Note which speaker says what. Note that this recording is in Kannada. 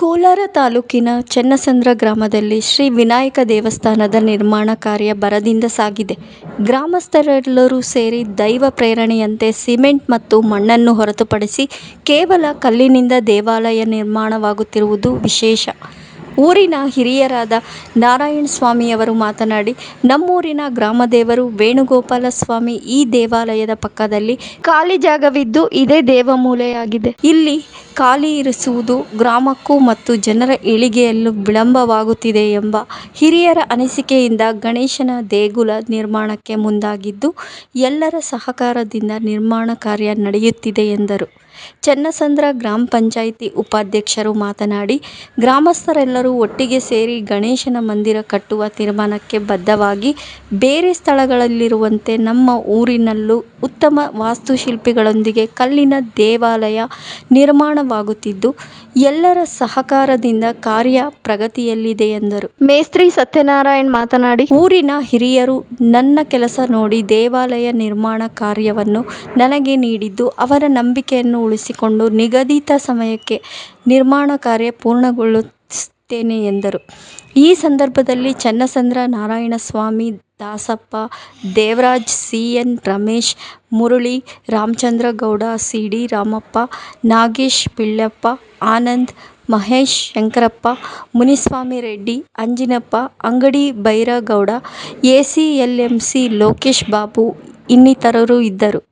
Speaker 1: ಕೋಲಾರ ತಾಲೂಕಿನ ಚನ್ನಸಂದ್ರ ಗ್ರಾಮದಲ್ಲಿ ಶ್ರೀ ವಿನಾಯಕ ದೇವಸ್ಥಾನದ ನಿರ್ಮಾಣ ಕಾರ್ಯ ಭರದಿಂದ ಸಾಗಿದೆ. ಗ್ರಾಮಸ್ಥರೆಲ್ಲರೂ ಸೇರಿ ದೈವ ಪ್ರೇರಣೆಯಂತೆ ಸಿಮೆಂಟ್ ಮತ್ತು ಮಣ್ಣನ್ನು ಹೊರತುಪಡಿಸಿ ಕೇವಲ ಕಲ್ಲಿನಿಂದ ದೇವಾಲಯ ನಿರ್ಮಾಣವಾಗುತ್ತಿರುವುದು ವಿಶೇಷ. ಊರಿನ ಹಿರಿಯರಾದ ನಾರಾಯಣ ಸ್ವಾಮಿಯವರು ಮಾತನಾಡಿ, ನಮ್ಮೂರಿನ ಗ್ರಾಮದೇವರು ವೇಣುಗೋಪಾಲಸ್ವಾಮಿ ಈ ದೇವಾಲಯದ ಪಕ್ಕದಲ್ಲಿ ಖಾಲಿ ಜಾಗವಿದ್ದು ಇದೇ ದೇವಮೂಲೆಯಾಗಿದೆ. ಇಲ್ಲಿ ಖಾಲಿ ಇರಿಸುವುದು ಗ್ರಾಮಕ್ಕೂ ಮತ್ತು ಜನರ ಏಳಿಗೆಯಲ್ಲೂ ವಿಳಂಬವಾಗುತ್ತಿದೆ ಎಂಬ ಹಿರಿಯರ ಅನಿಸಿಕೆಯಿಂದ ಗಣೇಶನ ದೇಗುಲ ನಿರ್ಮಾಣಕ್ಕೆ ಮುಂದಾಗಿದ್ದು, ಎಲ್ಲರ ಸಹಕಾರದಿಂದ ನಿರ್ಮಾಣ ಕಾರ್ಯ ನಡೆಯುತ್ತಿದೆ ಎಂದರು. ಚನ್ನಸಂದ್ರ ಗ್ರಾಮ ಪಂಚಾಯಿತಿ ಉಪಾಧ್ಯಕ್ಷರು ಮಾತನಾಡಿ, ಗ್ರಾಮಸ್ಥರೆಲ್ಲರೂ ಒಟ್ಟಿಗೆ ಸೇರಿ ಗಣೇಶನ ಮಂದಿರ ಕಟ್ಟುವ ತೀರ್ಮಾನಕ್ಕೆ ಬದ್ಧವಾಗಿ ಬೇರೆ ಸ್ಥಳಗಳಲ್ಲಿರುವಂತೆ ನಮ್ಮ ಊರಿನಲ್ಲೂ ಉತ್ತಮ ವಾಸ್ತುಶಿಲ್ಪಿಗಳೊಂದಿಗೆ ಕಲ್ಲಿನ ದೇವಾಲಯ ನಿರ್ಮಾಣವಾಗುತ್ತಿದ್ದು, ಎಲ್ಲರ ಸಹಕಾರದಿಂದ ಕಾರ್ಯ ಪ್ರಗತಿಯಲ್ಲಿದೆ ಎಂದರು. ಮೇಸ್ತ್ರಿ ಸತ್ಯನಾರಾಯಣ್ ಮಾತನಾಡಿ, ಊರಿನ ಹಿರಿಯರು ನನ್ನ ಕೆಲಸ ನೋಡಿ ದೇವಾಲಯ ನಿರ್ಮಾಣ ಕಾರ್ಯವನ್ನು ನನಗೆ ನೀಡಿದ್ದು, ಅವರ ನಂಬಿಕೆಯನ್ನು ಉಳಿಸಿಕೊಂಡು ನಿಗದಿತ ಸಮಯಕ್ಕೆ ನಿರ್ಮಾಣ ಕಾರ್ಯ ಪೂರ್ಣಗೊಳಿಸುತ್ತೇನೆ ಎಂದರು. ಈ ಸಂದರ್ಭದಲ್ಲಿ Channasandra Narayanaswamy, Dasappa, Devaraj, C. N. Ramesh, Murali, Ramachandragowda, C. D. Ramappa, Nagesh, Pillappa, Anand, Mahesh, Shankarappa, Muniswamy Reddy Anjinappa, Angadi Bhairagowda, C Lokesh Babu ಇನ್ನಿತರರು ಇದ್ದರು.